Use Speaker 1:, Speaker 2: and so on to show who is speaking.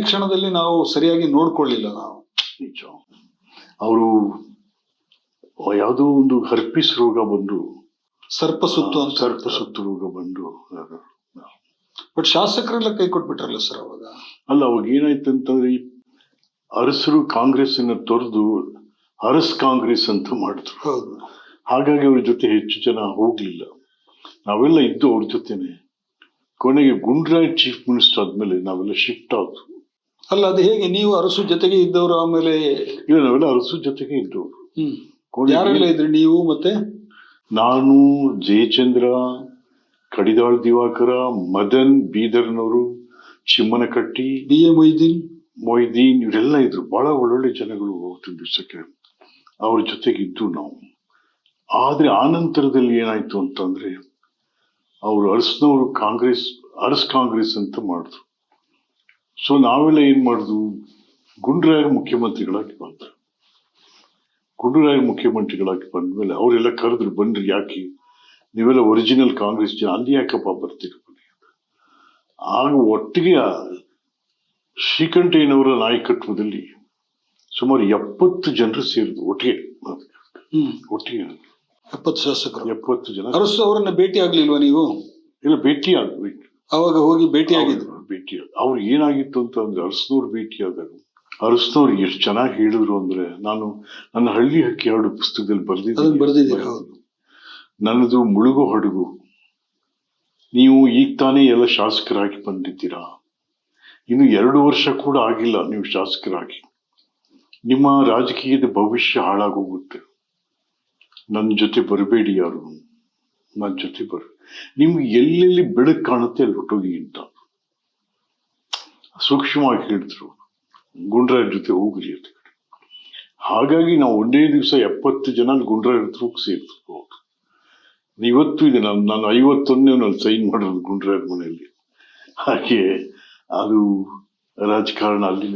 Speaker 1: ಕ್ಷಣದಲ್ಲಿ ನಾವು ಸರಿಯಾಗಿ ನೋಡ್ಕೊಳ್ಳಿಲ್ಲ ನಾವು.
Speaker 2: ನಿಜ. ಅವರು ಯಾವುದೋ ಒಂದು ಹರ್ಪಿಸ್ ರೋಗ ಬಂದು
Speaker 1: ಸರ್ಪ ಸುತ್ತು ಅಂತ.
Speaker 2: ಸರ್ಪ ಸುತ್ತು ರೋಗ ಬಂದು
Speaker 1: ಬಟ್ ಶಾಸಕರೆಲ್ಲ ಕೈ ಕೊಟ್ಬಿಟ್ರಲ್ಲ ಸರ್ ಅವಾಗ?
Speaker 2: ಅಲ್ಲ ಅವಾಗ ಏನಾಯ್ತು ಅಂತಂದ್ರೆ ಈ ಅರಸರು ಕಾಂಗ್ರೆಸ್ ಅನ್ನ ತೊರೆದು ಅರಸ್ ಕಾಂಗ್ರೆಸ್ ಅಂತ ಮಾಡಿದ್ರು. ಹಾಗಾಗಿ ಅವ್ರ ಜೊತೆ ಹೆಚ್ಚು ಜನ ಹೋಗ್ಲಿಲ್ಲ. ನಾವೆಲ್ಲ ಇದ್ದು ಅವ್ರ ಜೊತೆನೆ. ಕೊನೆಗೆ ಗುಂಡ್ರಾಯ್ ಚೀಫ್ ಮಿನಿಸ್ಟರ್ ಆದ್ಮೇಲೆ ನಾವೆಲ್ಲ ಶಿಫ್ಟ್ ಆದ್ವು.
Speaker 1: ಅಲ್ಲ ಅದು ಹೇಗೆ? ನೀವು ಅರಸು ಜೊತೆಗೆ ಇದ್ದವರು ಆಮೇಲೆ
Speaker 2: ಇಲ್ಲ ನಾವೆಲ್ಲ ಅರಸು ಜೊತೆಗೆ ಇದ್ದವರು.
Speaker 1: ಹ್ಮ್.
Speaker 2: ಕೊನೆಗೆ
Speaker 1: ಯಾರೆಲ್ಲ ಇದ್ರಿ ನೀವು ಮತ್ತೆ?
Speaker 2: ನಾನು ಜಯಚಂದ್ರ ಕಡಿದಾಳ್ ದಿವಾಕರ ಮದನ್ ಬೀದರ್ನವರು ಚಿಮ್ಮನಕಟ್ಟಿ
Speaker 1: ಬಿ ಎ ಮೊಯ್ದೀನ್.
Speaker 2: ಮೊಯ್ದೀನ್ ಇವರೆಲ್ಲ ಇದ್ರು. ಬಹಳ ಒಳ್ಳೊಳ್ಳೆ ಜನಗಳು ಅವತ್ತಿನ ದಿವಸಕ್ಕೆ. ಅವ್ರ ಜೊತೆಗಿದ್ದು ನಾವು. ಆದ್ರೆ ಆ ನಂತರದಲ್ಲಿ ಏನಾಯ್ತು ಅಂತಂದ್ರೆ ಅವರು ಅರಸ್ನವರು ಕಾಂಗ್ರೆಸ್ ಅರಸ್ ಕಾಂಗ್ರೆಸ್ ಅಂತ ಮಾಡಿದ್ರು. ಸೊ ನಾವೆಲ್ಲ ಏನ್ ಮಾಡುದು? ಗುಂಡ್ರಾಯರ್ ಮುಖ್ಯಮಂತ್ರಿಗಳಾಗಿ ಬಂದ್ರು. ಗುಂಡೂರಾಯರ್ ಮುಖ್ಯಮಂತ್ರಿಗಳಾಗಿ ಬಂದ್ಮೇಲೆ ಅವರೆಲ್ಲ ಕರೆದ್ರು ಬನ್ರಿ ಯಾಕೆ? ನೀವೆಲ್ಲ ಒರಿಜಿನಲ್ ಕಾಂಗ್ರೆಸ್ ಜನ ಅಲ್ಲಿ ಯಾಕಪ್ಪ ಬರ್ತೀರಿ ಬನ್ನಿ ಆಗ ಒಟ್ಟಿಗೆ ಶ್ರೀಕಂಠಯ್ಯನವರ ನಾಯಕತ್ವದಲ್ಲಿ ಸುಮಾರು ಎಪ್ಪತ್ತು ಜನರು ಸೇರಿದ್ರು ಒಟ್ಟಿಗೆ. ಒಟ್ಟಿಗೆ.
Speaker 1: ಎಪ್ಪತ್ತು ಶಾಸಕರು.
Speaker 2: ಎಪ್ಪತ್ತು ಜನ.
Speaker 1: ಅರಸು ಅವರನ್ನ ಭೇಟಿ ಆಗ್ಲಿಲ್ವಾ ನೀವು?
Speaker 2: ಇಲ್ಲ ಭೇಟಿ ಆಗ್ಬೇಕು.
Speaker 1: ಅವಾಗ ಹೋಗಿ ಭೇಟಿ ಆಗಿದ್ರು.
Speaker 2: ಭೇಟಿ. ಅವ್ರು ಏನಾಗಿತ್ತು ಅಂತ ಅಂದ್ರೆ ಅರಸನವ್ರು ಭೇಟಿ ಆದಾಗ ಅರಸನವ್ರು ಎಷ್ಟು ಚೆನ್ನಾಗಿ ಹೇಳಿದ್ರು ಅಂದ್ರೆ ನಾನು ನನ್ನ ಹಳ್ಳಿ ಹಕ್ಕಿ ಎರಡು ಪುಸ್ತಕದಲ್ಲಿ
Speaker 1: ಬರ್ದಿದ್ದೀನಿ.
Speaker 2: ನನ್ನದು ಮುಳುಗು ಹಡಗು. ನೀವು ಈಗ ತಾನೇ ಎಲ್ಲ ಶಾಸಕರಾಗಿ ಬಂದಿದ್ದೀರಾ? ಇನ್ನು ಎರಡು ವರ್ಷ ಕೂಡ ಆಗಿಲ್ಲ ನೀವು ಶಾಸಕರಾಗಿ. ನಿಮ್ಮ ರಾಜಕೀಯದ ಭವಿಷ್ಯ ಹಾಳಾಗೋಗುತ್ತೆ. ನನ್ನ ಜೊತೆ ಬರಬೇಡಿ ಯಾರು? ನನ್ನ ಜೊತೆ ಬರ. ನಿಮ್ಗೆ ಎಲ್ಲೆಲ್ಲಿ ಬೆಳಕು ಕಾಣುತ್ತೆ ಅಲ್ಲಿ ಹೊಟ್ಟೋಗಿ ಅಂತ. ಸೂಕ್ಷ್ಮವಾಗಿ ಹೇಳಿದ್ರು ಗುಂಡ್ರಾಯ್ ಜೊತೆ ಹೋಗ್ರಿ ಅಂತ ಹಾಗಾಗಿ ನಾವು ಒಂದೇ ದಿವಸ ಎಪ್ಪತ್ತು ಜನ ಗುಂಡ್ರ ಹತ್ರ ಹೋಗಿ ಹೋಗ್ತು ಇವತ್ತು ಇದೆ, ನಾನು ನಾನು ಐವತ್ತೊಂದನೇ ನಾನು ಸೈನ್ ಮಾಡೋದು ಗುಂಡ್ರಾಯ್ ಮನೆಯಲ್ಲಿ. ಹಾಗೆ ಅದು ರಾಜಕಾರಣ ಅಲ್ಲಿ